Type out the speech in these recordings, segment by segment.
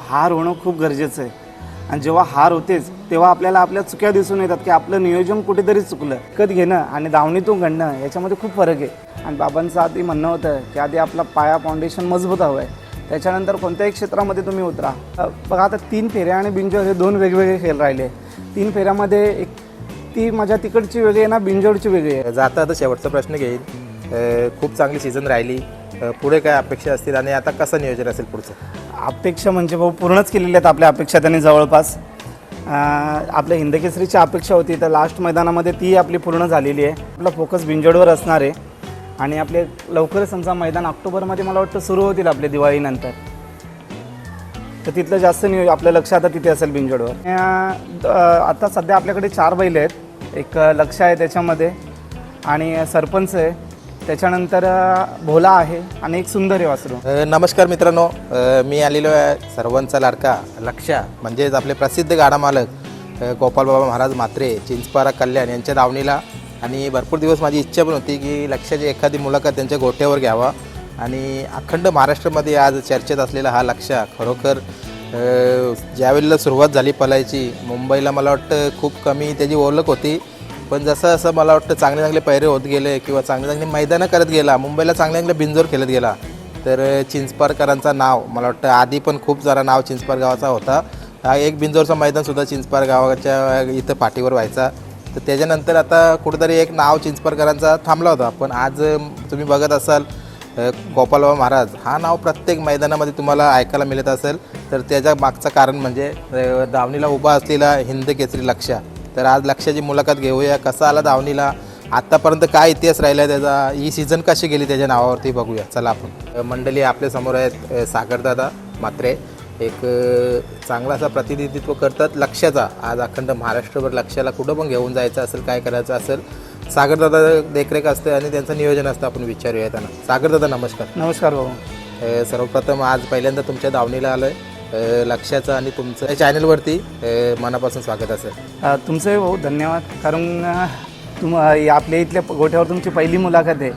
हार होणं खूप गरजेचं आहे. आणि जेव्हा हार होतेच तेव्हा आपल्याला आपल्या चुक्या दिसून येतात की आपलं नियोजन कुठेतरी चुकलं. कत घेणं आणि दावणीतून घडणं याच्यामध्ये खूप फरक आहे. आणि बाबांचं आधी म्हणणं होतं की आधी आपला पाया फाउंडेशन मजबूत हवं आहे. त्याच्यानंतर कोणत्याही क्षेत्रामध्ये तुम्ही उतरा. बघा आता तीन फेऱ्या आणि बिंजोर हे दोन वेगवेगळे खेळ राहिले. तीन फेऱ्यामध्ये एक ती माझ्या तिकडची वेगळी आहे ना बिंजोडची वेगळी आहे. जाता आता शेवटचा प्रश्न घेईल. खूप चांगली सीझन राहिली. पुढे काय अपेक्षा असतील आणि आता कसं नियोजन असेल पुढचं? अपेक्षा म्हणजे भाऊ पूर्णच केलेल्या आहेत आपल्या अपेक्षा त्यांनी जवळपास. आपल्या हिंदकेसरीची अपेक्षा होती तर लास्ट मैदानामध्ये ती आपली पूर्ण झालेली आहे. आपला फोकस बिंजोडवर असणार आहे. आणि आपले लवकरच समजा मैदान ऑक्टोबरमध्ये मला वाटतं सुरू होतील आपले दिवाळीनंतर. तर तिथलं जास्त नियोज आपलं लक्ष आता तिथे असेल बिंजोडवर आता सध्या आपल्याकडे चार बैल आहेत. एक लक्ष आहे त्याच्यामध्ये आणि सरपंच आहे. त्याच्यानंतर भोला आहे आणि एक सुंदर आहे वासरू. नमस्कार मित्रांनो. मी आलेलो आहे सर्वांचा लाडका लक्षा म्हणजेच आपले प्रसिद्ध गाडा मालक गोपालबाबा महाराज म्हात्रे चिंचपारा कल्याण यांच्या दावणीला. आणि भरपूर दिवस माझी इच्छा पण होती की लक्षाची एखादी मुलाखत त्यांच्या गोठ्यावर घ्यावा. आणि अखंड महाराष्ट्रामध्ये आज चर्चेत असलेला हा लक्षा खरोखर ज्यावेळेला सुरुवात झाली पलायची मुंबईला मला वाटतं खूप कमी त्याची ओळख होती. पण जसं असं मला वाटतं चांगले चांगले पैरे होत गेले किंवा चांगले चांगले मैदानं करत गेला मुंबईला चांगले चांगले बिंजोर खेळत गेला तर चिंचपारकरांचा नाव मला वाटतं आधी पण खूप जरा नाव चिंचपार गावाचा होता. हा एक बिंजोरचं मैदानसुद्धा चिंचपार गावाच्या इथं पाठीवर व्हायचा. तर त्याच्यानंतर आता कुठेतरी एक नाव चिंचपारकरांचा थांबला होता. पण आज तुम्ही बघत असाल गोपालबाबा महाराज हा नाव प्रत्येक मैदानामध्ये तुम्हाला ऐकायला मिळत असेल. तर त्याच्या मागचं कारण म्हणजे दावणीला उभा असलेला हिंद केसरी लक्षा तर आज लक्षाची मुलाखत घेऊया. कसा आला दावणीला आत्तापर्यंत काय इतिहास राहिला आहे त्याचा? ही सीझन कशी गेली त्याच्या नावावरती बघूया. चला आपण. मंडळी आपल्यासमोर आहेत सागरदादा मात्रे. एक चांगला असा प्रतिनिधित्व करतात लक्षाचा आज अखंड महाराष्ट्रभर लक्षाला कुठं पण घेऊन जायचं असेल काय करायचं असेल सागरदादा देखरेख असते आणि त्यांचं नियोजन असतं. आपण विचारूया त्यांना. सागरदादा नमस्कार. नमस्कार भाऊ. सर्वप्रथम आज पहिल्यांदा तुमच्या दावणीला आलो आहे लक्षाचं आणि तुमचं या चॅनलवरती मनापासून स्वागत असेल अ, तुमचंही भाऊ धन्यवाद. कारण तुम आपल्या इथल्या गोठ्यावर तुमची पहिली मुलाखत आहे.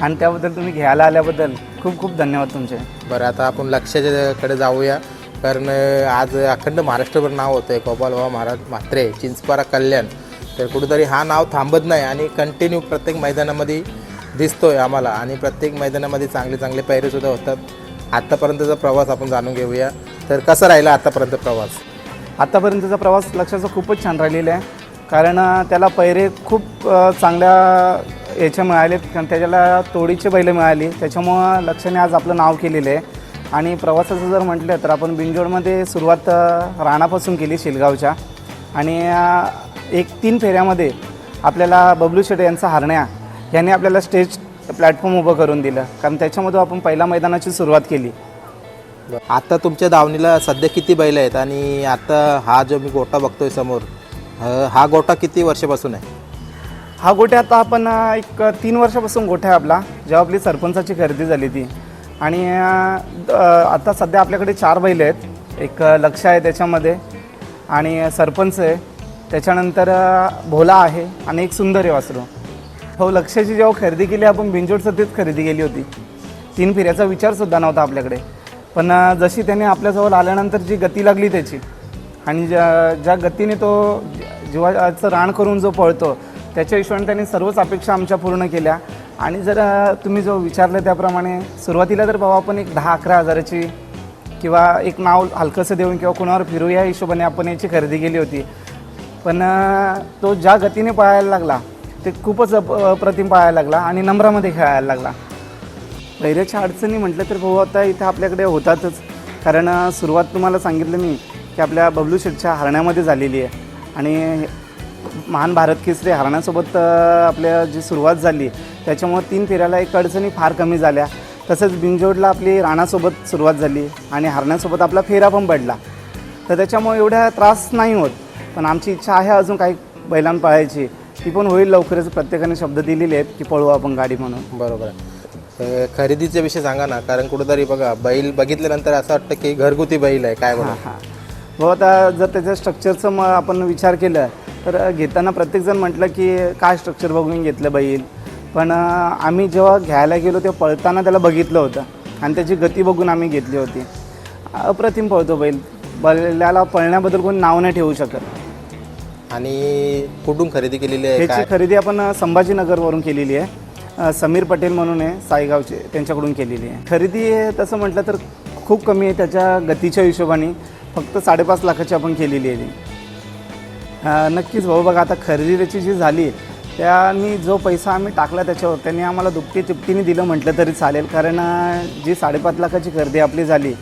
आणि त्याबद्दल तुम्ही घ्यायला आल्याबद्दल खूप खूप धन्यवाद तुमचे. बरं आता आपण लक्षाच्याकडे जाऊया. कारण आज अखंड महाराष्ट्रभर नाव होतं आहे गोपालबाबा महाराज म्हात्रे चिंचपारा कल्याण. तर कुठेतरी हा नाव थांबत नाही आणि कंटिन्यू प्रत्येक मैदानामध्ये दिसतोय आम्हाला. आणि प्रत्येक मैदानामध्ये चांगले चांगले पैरेसुद्धा होतात. आत्तापर्यंतचा प्रवास आपण जाणून घेऊया. तर कसा राहिला आत्तापर्यंत प्रवास? आत्तापर्यंतचा प्रवास लक्षाचा खूपच छान राहिलेला आहे. कारण त्याला पैरे खूप चांगल्या याच्या मिळालेत कारण त्याच्याला तोडीचे बैलं मिळाली. त्याच्यामुळं लक्षाने आज आपलं नाव केलेलं आहे. आणि प्रवासाचं जर म्हटलं तर आपण बिंजोडमध्ये सुरुवात राणापासून केली शिलगावच्या. आणि एक तीन फेऱ्यामध्ये आपल्याला बबलू शेटे यांचा हरण्या यांनी आपल्याला स्टेज प्लॅटफॉर्म उभं करून दिलं. कारण त्याच्यामधून आपण पहिल्या मैदानाची सुरुवात केली. आता तुमच्या दावणीला सध्या किती बैल आहेत आणि आता हा जो मी गोटा बघतोय समोर हा गोटा किती वर्षापासून आहे? हा गोठ्या आता आपण एक तीन वर्षापासून गोठा आहे आपला जेव्हा आपली सरपंचाची खरेदी झाली ती आणि आता सध्या आपल्याकडे चार बैल आहेत. एक लक्ष आहे त्याच्यामध्ये आणि सरपंच आहे. त्याच्यानंतर भोला आहे आणि एक सुंदर आहे वासरू. हो लक्षाची जेव्हा खरेदी केली आपण बिंजोड सध्याच खरेदी केली होती. तीन फिऱ्याचा विचारसुद्धा नव्हता आपल्याकडे. पण जशी त्याने आपल्याजवळ आल्यानंतर जी गती लागली त्याची आणि ज्या ज्या गतीने तो जीवाचं रान करून जो पळतो त्याच्या हिशोबाने त्याने सर्वच अपेक्षा आमच्या पूर्ण केल्या. आणि जर तुम्ही जो विचारलं त्याप्रमाणे सुरुवातीला तर बाबा आपण एक दहा अकरा हजाराची किंवा एक नाव हलकंसं देऊन किंवा कुणावर फिरू या हिशोबाने आपण याची खरेदी केली होती. पण तो ज्या गतीने पळायला लागला ते खूपच अप- अप्रतिम पळायला लागला आणि नंबरामध्ये खेळायला लागला. पैऱ्याच्या अडचणी म्हटलं तर भाऊ आता इथं आपल्याकडे होतातच. कारण सुरुवात तुम्हाला सांगितलं मी की आपल्या बबलू शेटच्या हरण्यामध्ये झालेली आहे. आणि महान भारत केसरी हरण्यासोबत आपल्या जी सुरुवात झाली त्याच्यामुळं तीन फेऱ्याला एक अडचणी फार कमी झाल्या. तसंच बिंजोडला आपली राणासोबत सुरुवात झाली आणि हरण्यासोबत आपला फेरा पण पडला. तर त्याच्यामुळे एवढा त्रास नाही होत. पण आमची इच्छा आहे अजून काही बैलां पळायची. ती पण होईल लवकरच. प्रत्येकाने शब्द दिलेले आहेत की पळू आपण गाडी म्हणून. बरोबर आहे. अ, खरेदीच्या विषयी सांगा ना कारण कुठेतरी बघा बैल बघितल्यानंतर असं वाटतं की घरगुती बैल आहे काय बघा हां भाऊ आता जर त्याच्या स्ट्रक्चरचं मग आपण विचार केला तर घेताना प्रत्येकजण म्हटलं की काय स्ट्रक्चर बघून घेतलं बैल? पण आम्ही जेव्हा घ्यायला गेलो तेव्हा पळताना त्याला बघितलं होतं. आणि त्याची गती बघून आम्ही घेतली होती. अप्रतिम पळतो बैल. बैलाला पळण्याबद्दल कोणी नाव नाही ठेवू शकत. आणि कुठून खरेदी केलेली आहे ह्याची काय? खरेदी आपण संभाजीनगरवरून केलेली आहे. समीर पटेल म्हणून आहे साईगावचे त्यांच्याकडून केलेली आहे. खरेदी तसं म्हटलं तर खूप कमी आहे त्याच्या गतीच्या हिशोबाने फक्त साडेपाच लाखाची आपण केलेली आहे नक्कीच भाऊ बघा आता खरेदी त्याची जी झाली त्यांनी जो पैसा आम्ही टाकला त्याच्यावर त्यांनी आम्हाला दुपटी तिपटीने दिलं म्हटलं तरी चालेल कारण जी साडेपाच लाखाची खरेदी आपली झाली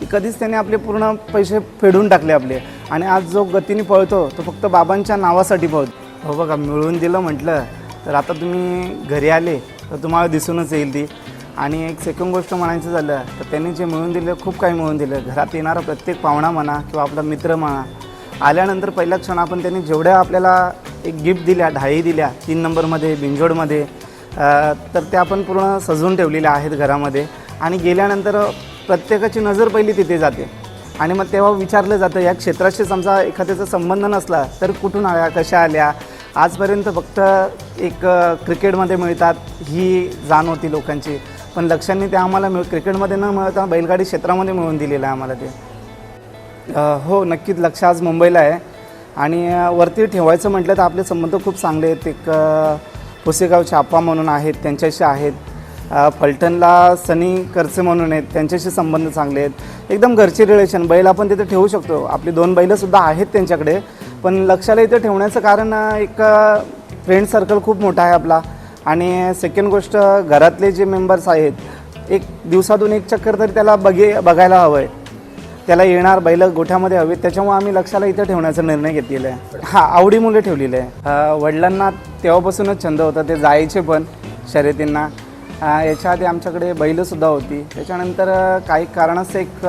ती कधीच त्याने आपले पूर्ण पैसे फेडून टाकले आपले. आणि आज जो गतीने पळतो तो फक्त बाबांच्या नावासाठी पळतो. हो बघा मिळवून दिलं म्हटलं तर आता तुम्ही घरी आले तर तुम्हाला दिसूनच येईल ती. आणि एक सेकंड गोष्ट म्हणायचं झालं तर त्यांनी जे मिळून दिलं खूप काही मिळून दिलं. घरात येणारा प्रत्येक पाहुणा म्हणा किंवा आपला मित्र म्हणा आल्यानंतर पहिल्या क्षण आपण त्यांनी जेवढ्या आपल्याला एक गिफ्ट दिल्या ढाई दिल्या तीन नंबरमध्ये बिंजोडमध्ये तर त्या आपण पूर्ण सजवून ठेवलेल्या आहेत घरामध्ये. आणि गेल्यानंतर प्रत्येकाची नजर पहिली तिथे जाते. आणि मग तेव्हा विचारलं जातं या क्षेत्राशीच आमचा एखाद्याचा संबंध नसला तर कुठून आल्या कशा आल्या? आजपर्यंत फक्त एक क्रिकेटमध्ये मिळतात ही जाण होती लोकांची. पण लक्षांनी ते आम्हाला मिळ क्रिकेटमध्ये न मिळता बैलगाडी क्षेत्रामध्ये मिळवून दिलेलं आहे आम्हाला ते. हो नक्कीच लक्ष आज मुंबईला आहे. आणि वरती ठेवायचं म्हटलं तर आपले संबंध खूप चांगले आहेत. एक पुसेगावचे आप्पा म्हणून आहेत त्यांच्याशी आहेत. फलटणला सनी करचे म्हणून आहेत त्यांच्याशी संबंध चांगले आहेत. एकदम घरचे रिलेशन बैल आपण तिथे ठेवू शकतो. आपली दोन बैलंसुद्धा आहेत त्यांच्याकडे. पण लक्षाला इथं ठेवण्याचं कारण एक फ्रेंड सर्कल खूप मोठा आहे आपला. आणि सेकंड गोष्ट घरातले जे मेंबर्स आहेत एक दिवसातून एक चक्कर तरी त्याला बघे बघायला हवं आहे त्याला येणार बैल गोठ्यामध्ये हवेत त्याच्यामुळे आम्ही लक्षाला इथं ठेवण्याचा निर्णय घेतलेला आहे. हां आवडी मुले ठेवलेलं आहे. वडिलांना तेव्हापासूनच छंद होता ते जायचे पण शर्यतींना. याच्या आधी आमच्याकडे बैलंसुद्धा होती. त्याच्यानंतर काही कारणास एक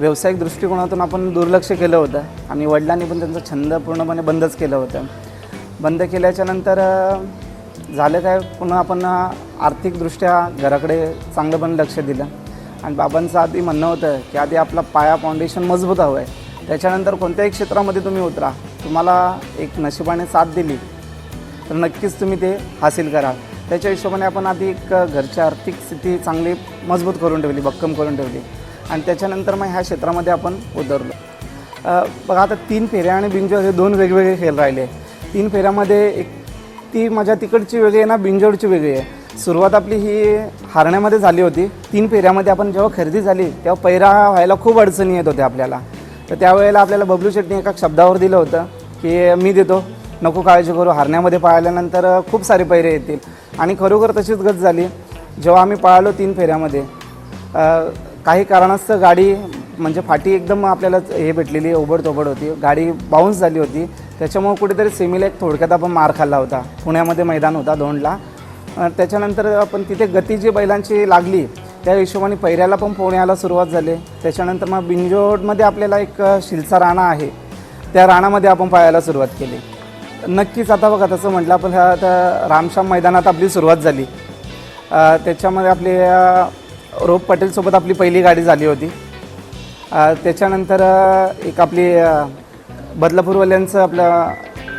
व्यावसायिक दृष्टिकोनातून आपण दुर्लक्ष केलं होतं आणि वडिलांनी पण त्यांचा छंद पूर्णपणे बंदच केलं होतं. बंद केल्याच्यानंतर झालं काय? पुन्हा आपण आर्थिकदृष्ट्या घराकडे चांगलं पण लक्ष दिलं. आणि बाबांचं आधी म्हणणं होतं की आधी आपला पाया फाउंडेशन मजबूत हवं आहे त्याच्यानंतर कोणत्याही क्षेत्रामध्ये तुम्ही उतरा. तुम्हाला एक नशिबाने साथ दिली तर नक्कीच तुम्ही ते हासिल कराल. त्याच्या हिशोबाने आपण आधी एक घरची आर्थिक स्थिती चांगली मजबूत करून ठेवली भक्कम करून ठेवली. आणि त्याच्यानंतर मग ह्या क्षेत्रामध्ये आपण उतरलो. बघा आता तीन फेऱ्या आणि बिंजोड हे दोन वेगवेगळे खेळ राहिले. तीन फेऱ्यामध्ये एक ती मजा तिकडची वेगळी आहे ना बिंजोडची वेगळी आहे. सुरुवात आपली ही हारण्यामध्ये झाली होती. तीन फेऱ्यामध्ये आपण जेव्हा खरेदी झाली तेव्हा पैरा व्हायला खूप अडचणी येत होत्या आपल्याला. तर त्यावेळेला आपल्याला बबलू शेट्टी एका शब्दावर दिलं होतं की मी देतो. नको काळजी करू. हारण्यामध्ये पाळल्यानंतर खूप सारे पैरे येतील. आणि खरोखर तशीच गत झाली. जेव्हा आम्ही पळालो तीन फेऱ्यामध्ये काही कारणास्तव गाडी म्हणजे फाटी एकदम आपल्याला हे भेटलेली ओबडतोबड होती. गाडी बाउन्स झाली होती. त्याच्यामुळे कुठेतरी सेमीला एक थोडक्यात आपण मार खाल्ला होता. पुण्यामध्ये मैदान होता दोनला. त्याच्यानंतर आपण तिथे गती जी बैलांची लागली त्या हिशोबाने पैऱ्याला पण पोहण्याला सुरुवात झाली. त्याच्यानंतर मग बिंजोडमध्ये आपल्याला एक शिलचा राणा आहे. त्या राणामध्ये आपण पाहायला सुरुवात केली. नक्कीच आता बघा तसं म्हटलं आपण ह्या आता रामश्याम मैदानात आपली सुरुवात झाली. त्याच्यामध्ये आपली रोप पटेलसोबत आपली पहिली गाडी झाली होती. त्याच्यानंतर एक आपली बदलापूरवाल्यांचं आपलं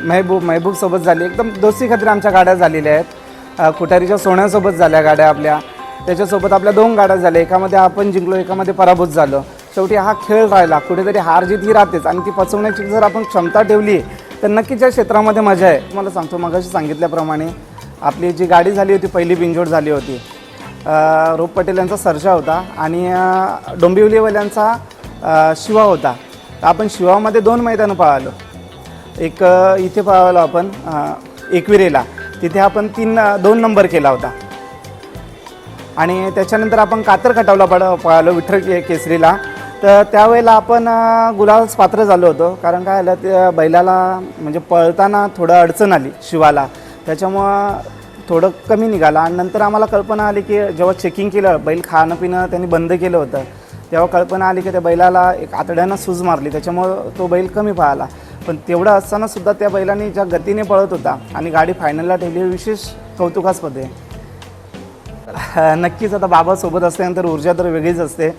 मेहबूब मेहबूबसोबत झाली. एकदम दोस्ती खात्री आमच्या गाड्या झालेल्या आहेत. खुटारीच्या कुठारीच्या सोन्यासोबत झाल्या गाड्या आपल्या. त्याच्यासोबत आपल्या दोन गाड्या झाल्या. एकामध्ये आपण जिंकलो एकामध्ये पराभूत झालो. शेवटी हा खेळ राहिला. कुठेतरी हार जीत ही राहतेच. आणि ती पचवण्याची जर आपण क्षमता ठेवली तर नक्कीच या क्षेत्रामध्ये मजा आहे. तुम्हाला सांगतो मगाशी सांगितल्याप्रमाणे आपली जी गाडी झाली होती पहिली बिंजोड झाली होती. रूप पटेल यांचा सर्जा होता आणि डोंबिवलीवाल्यांचा शिवा होता. तर आपण शिवामध्ये दोन मैदानं पळालो एक इथे पळालो आपण एकविरेला. तिथे आपण तीन दोन नंबर केला होता. आणि त्याच्यानंतर आपण कातर खटावला पड पळालो विठ्ठल के केसरीला. तर त्यावेळेला आपण गुलालच पात्र झालो होतो. कारण काय झालं त्या बैलाला म्हणजे पळताना थोडं अडचण आली शिवाला. त्याच्यामुळं थोडं कमी निघाला. आणि नंतर आम्हाला कल्पना आली की जेव्हा चेकिंग केलं बैल खाणं पिणं त्यांनी बंद केलं होतं. तेव्हा कल्पना आली की त्या बैलाला एक आतड्यानं सूज मारली. त्याच्यामुळं तो बैल कमी पळाला. पण तेवढं असताना सुद्धा त्या बैलाने ज्या गतीने पळत होता आणि गाडी फायनलला ठेवली हे विशेष कौतुकास्पद. आहे नक्कीच आता बाबासोबत असल्यानंतर ऊर्जा तर वेगळीच असते.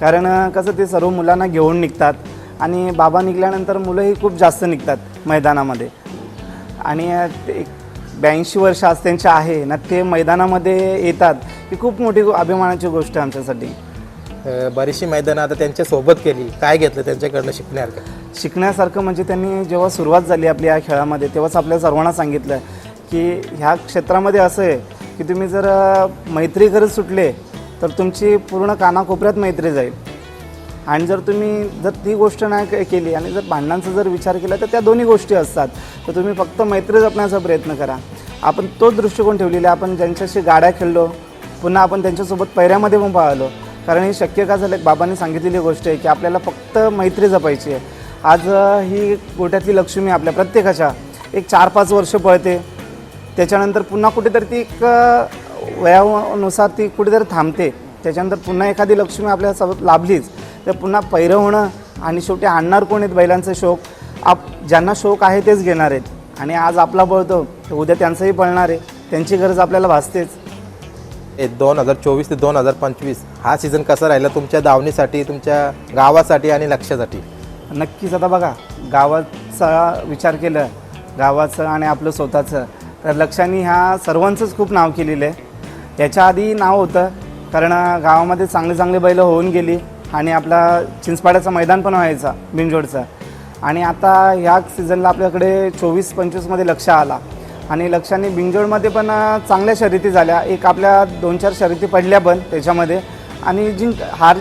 कारण कसं ते सर्व मुलांना घेऊन निघतात. आणि बाबा निघाल्यानंतर मुलंही खूप जास्त निघतात मैदानामध्ये. आणि ते एक ब्याऐंशी वर्ष आज त्यांचे आहे. ना ते मैदानामध्ये येतात. ही खूप मोठी अभिमानाची गोष्ट आहे आमच्यासाठी. बरीचशी मैदानं आता त्यांच्यासोबत केली. काय घेतलं त्यांच्याकडनं शिकण्यासारखं? शिकण्यासारखं म्हणजे त्यांनी जेव्हा सुरुवात झाली आपली या खेळामध्ये तेव्हाच आपल्या सर्वांना सांगितलं की ह्या क्षेत्रामध्ये असं आहे की तुम्ही जर मैत्री करत सुटले तर तुमची पूर्ण कानाकोपऱ्यात मैत्री जाईल. आणि जर तुम्ही जर ती गोष्ट नाही के- केली आणि जर भांडणांचा जर विचार केला तर त्या दोन्ही गोष्टी असतात. तर तुम्ही फक्त मैत्री जपण्याचा प्रयत्न करा. आपण तोच दृष्टिकोन ठेवलेला आहे. आपण ज्यांच्याशी गाड्या खेळलो पुन्हा आपण त्यांच्यासोबत पैऱ्यामध्ये पण पाहिलो कारण हे शक्य का झालं? बाबांनी सांगितलेली गोष्ट आहे की आपल्याला फक्त मैत्री जपायची आहे. आज ही गोट्यातली लक्ष्मी आपल्या प्रत्येकाच्या एक चार पाच वर्ष पळते. त्याच्यानंतर पुन्हा कुठेतरी ती एक वयानुसार ती कुठेतरी थांबते. त्याच्यानंतर पुन्हा एखादी लक्ष्मी आपल्यासोबत लाभलीच. तर पुन्हा पैरं होणं आणि शेवटी आणणार कोण आहेत बैलांचे शोक? आप ज्यांना शोक आहे तेच घेणार आहेत. आणि आज आपला पळतो तर उद्या त्यांचंही पळणार आहे. त्यांची गरज आपल्याला भासतेच. हे दोन हजार चोवीस ते दोन हजार पंचवीस हा सीझन कसा राहिला तुमच्या दावणीसाठी तुमच्या गावासाठी आणि लक्षासाठी नक्कीच आता बघा गावाचा विचार केलं गावाचं आणि आपलं स्वतःचं तर लक्षांनी ह्या सर्वांचंच खूप नाव केलेलं आहे. याच्या आधी नाव होतं कारण गावामध्ये चांगले चांगले बैल होऊन गेली. आणि आपला चिंचपाड्याचं मैदान पण व्हायचा बिंजोडचा आणि आता ह्या सीझनला आपल्याकडे चोवीस पंचवीसमध्ये लक्ष आला. आणि लक्षाने बिंजोडमध्ये पण चांगल्या शर्यती झाल्या. एक आपल्या दोन चार शर्यती पडल्या पण त्याच्यामध्ये. आणि जिंक हार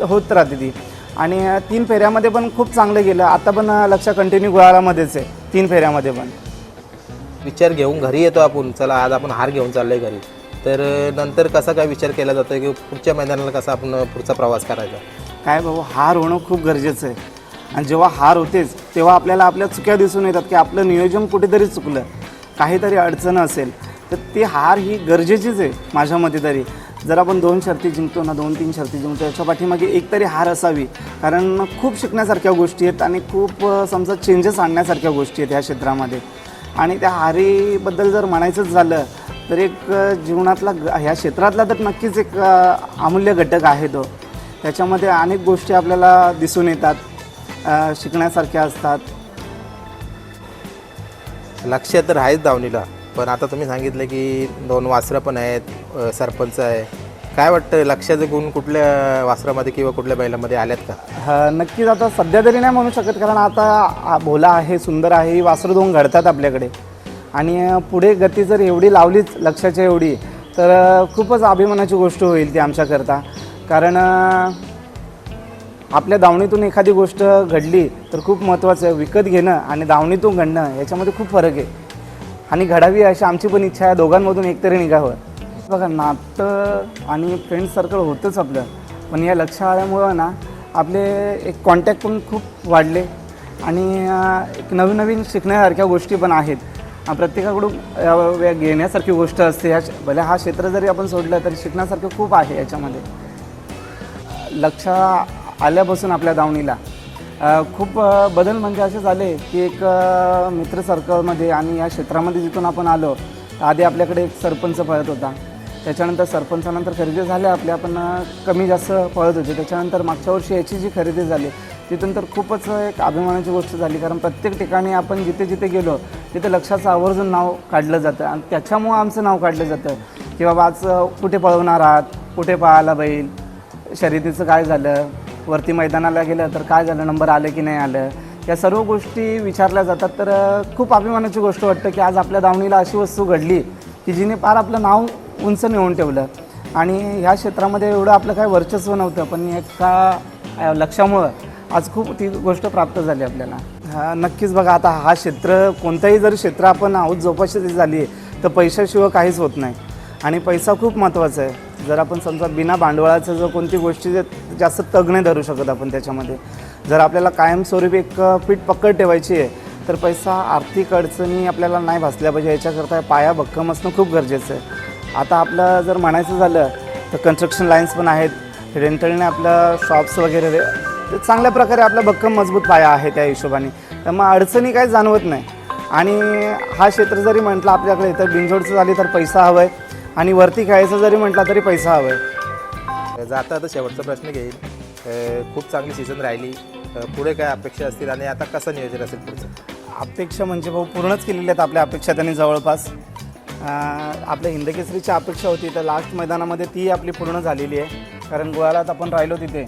होत राहते ती. आणि तीन फेऱ्यामध्ये पण खूप चांगलं गेलं. आता पण लक्ष कंटिन्यू गुळालामध्येच आहे तीन फेऱ्यामध्ये पण. विचार घेऊन घरी येतो आपण. चला आज आपण हार घेऊन चाललोय घरी. तर नंतर कसा काय विचार केला जातो की पुढच्या मैदानाला कसा आपण पुढचा प्रवास करायचा? काय बाबा हार होणं खूप गरजेचं आहे. आणि जेव्हा हार होतेच तेव्हा आपल्याला आपल्या चुक्या दिसून येतात की आपलं नियोजन कुठेतरी चुकलं. काहीतरी अडचण असेल तर ती हार ही गरजेचीच आहे माझ्या मते तरी. जर आपण दोन शर्ती जिंकतो ना दोन तीन शर्ती जिंकतो याच्या पाठीमागे एक तरी हार असावी. कारण खूप शिकण्यासारख्या गोष्टी आहेत आणि खूप समजा चेंजेस आणण्यासारख्या गोष्टी आहेत ह्या क्षेत्रामध्ये. आणि त्या हारीबद्दल जर म्हणायचंच झालं तर एक जीवनातला ह्या क्षेत्रातला तर नक्कीच एक अमूल्य घटक आहे तो. त्याच्यामध्ये अनेक गोष्टी आपल्याला दिसून येतात शिकण्यासारख्या असतात. लक्ष तर आहेच दावणीला पण आता तुम्ही सांगितलं की दोन वासरं पण आहेत सरपंच आहे. काय वाटतं लक्षाचे गुण कुठल्या वासरामध्ये किंवा कुठल्या बैलामध्ये आल्यात का? ह, नक्कीच आता सध्या तरी नाही म्हणू शकत कारण आता भोला आहे सुंदर आहे वासरं दोन घडतात आपल्याकडे. आणि पुढे गती जर एवढी लावलीच लक्षाच्या एवढी तर खूपच अभिमानाची गोष्ट होईल ती आमच्याकरता. कारण आपल्या दावणीतून एखादी गोष्ट घडली तर खूप महत्त्वाचं आहे. विकत घेणं आणि दावणीतून घडणं याच्यामध्ये खूप फरक आहे. आणि घडावी अशी आमची पण इच्छा आहे दोघांमधून एकतरी निघावं. बघा नातं आणि फ्रेंड सर्कल होतंच आपलं. पण या लक्ष आल्यामुळं ना आपले एक कॉन्टॅक्ट पण खूप वाढले. आणि एक नवीन नवीन शिकण्यासारख्या गोष्टी पण आहेत. प्रत्येकाकडून घेण्यासारखी गोष्ट असते. ह्या भले हा क्षेत्र जरी आपण सोडलं तरी शिकण्यासारखं खूप आहे याच्यामध्ये. लक्ष आल्यापासून आपल्या दावणीला. खूप बदल म्हणजे असे झाले की एक मित्र सर्कलमध्ये आणि या क्षेत्रामध्ये जिथून आपण आलो आधी आपल्याकडे एक सरपंच पळत होता. त्याच्यानंतर सरपंचानंतर खरेदी झाल्या आपल्या पण कमी जास्त पळत होते. त्याच्यानंतर मागच्या वर्षी याची जी खरेदी झाली तिथून तर खूपच एक अभिमानाची गोष्ट झाली. कारण प्रत्येक ठिकाणी आपण जिथे जिथे गेलो तिथं लक्षाचं आवर्जून नाव काढलं जातं. आणि त्याच्यामुळं आमचं नाव काढलं जातं. की बाबा आज कुठे पळवणार आहात? कुठे पळाला बैल? शर्यतीचं काय झालं? वरती मैदानाला गेलं तर काय झालं? नंबर आलं की नाही आलं? या सर्व गोष्टी विचारल्या जातात. तर खूप अभिमानाची गोष्ट वाटतं की आज आपल्या दावणीला अशी वस्तू घडली की जिने फार आपलं नाव उंच नेऊन ठेवलं. आणि ह्या क्षेत्रामध्ये एवढं आपलं काय वर्चस्व नव्हतं. पण एका लक्षामुळं आज खूप ती गोष्ट प्राप्त झाली आपल्याला. हा नक्कीच बघा आता हा क्षेत्र कोणतंही जर क्षेत्र आपण आहोत जोपाशी झाली आहे तर पैशाशिवाय काहीच होत नाही. आणि पैसा खूप महत्त्वाचा आहे. जर आपण समजा बिना भांडवलाचं जर कोणती गोष्टी जे जास्त तग नाही धरू शकत आपण त्याच्यामध्ये. जर आपल्याला कायमस्वरूपी एक पीठ पकड ठेवायची आहे तर पैसा आर्थिक अडचणी आपल्याला नाही भासल्या पाहिजे. याच्याकरता पाया भक्कम असणं खूप गरजेचं आहे. आता आपलं जर म्हणायचं झालं तर कन्स्ट्रक्शन लाईन्स पण आहेत. रेंटलने आपलं शॉप्स वगैरे चांगल्या प्रकारे आपला भक्कम मजबूत पाया आहे त्या हिशोबाने. त्यामुळे अडचणी काही जाणवत नाही. आणि हा क्षेत्र जरी म्हटलं आपल्याकडे तर बिंजोडचं झाली तर पैसा हवा आहे आणि वरती खेळायचं जरी म्हटला तरी पैसा हवा आहे जाता आता शेवटचा प्रश्न घेईल. खूप चांगली सीझन राहिली. पुढे काय अपेक्षा असतील आणि आता कसं नियोजन असेल पुढचं? अपेक्षा म्हणजे भाऊ पूर्णच केलेल्या आहेत आपल्या अपेक्षा त्यांनी जवळपास. आपल्या हिंदकेसरीची अपेक्षा होती तर लास्ट मैदानामध्ये ती आपली पूर्ण झालेली आहे. कारण गुळालात आपण राहिलो तिथे.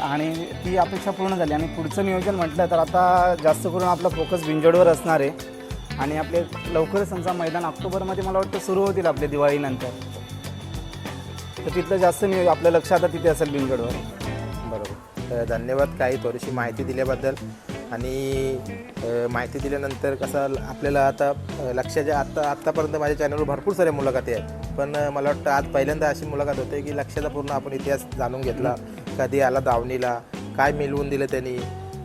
आणि ती अपेक्षा पूर्ण झाली. आणि पुढचं नियोजन म्हटलं तर आता जास्त करून आपला फोकस बिंजोडवर असणार आहे. आणि आपले लवकरच समजा मैदान ऑक्टोबरमध्ये मला वाटतं सुरू होतील आपले दिवाळीनंतर. तर तिथलं जास्त नियोज आपलं लक्ष आता तिथे असेल विंजडवर बरोबर. तर धन्यवाद काही थोडीशी माहिती दिल्याबद्दल. आणि माहिती दिल्यानंतर कसं आपल्याला आता लक्षाच्या आत्ता आत्तापर्यंत माझ्या चॅनलवर भरपूर साऱ्या मुलाखती आहेत. पण मला वाटतं आज पहिल्यांदा अशी मुलाखत होते की लक्षाचा पूर्ण आपण इतिहास जाणून घेतला. कधी आला दावणीला? काय मिळवून दिलं त्यांनी?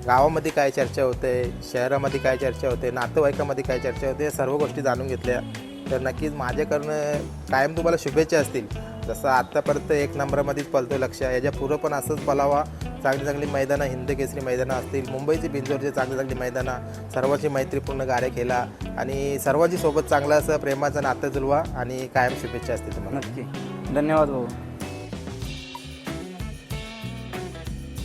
गावामध्ये काय चर्चा होते? शहरामध्ये काय चर्चा होते? नातेवाईकामध्ये काय चर्चा होते? या सर्व गोष्टी जाणून घेतल्या. तर नक्कीच माझ्याकडनं कायम तुम्हाला शुभेच्छा असतील. जसं आत्तापर्यंत एक नंबरमध्येच पलतो लक्ष. याच्या पुढं पण असंच पलावा. चांगली चांगली मैदानं हिंद केसरी मैदानं असतील. मुंबईची बिंजोरची चांगली चांगली मैदानं. सर्वांची मैत्रीपूर्ण गाड्या केला आणि सर्वांची सोबत चांगलं असं प्रेमाचं नातं जुलवा आणि कायम शुभेच्छा असतील तुम्हाला. नक्की. धन्यवाद भाऊ.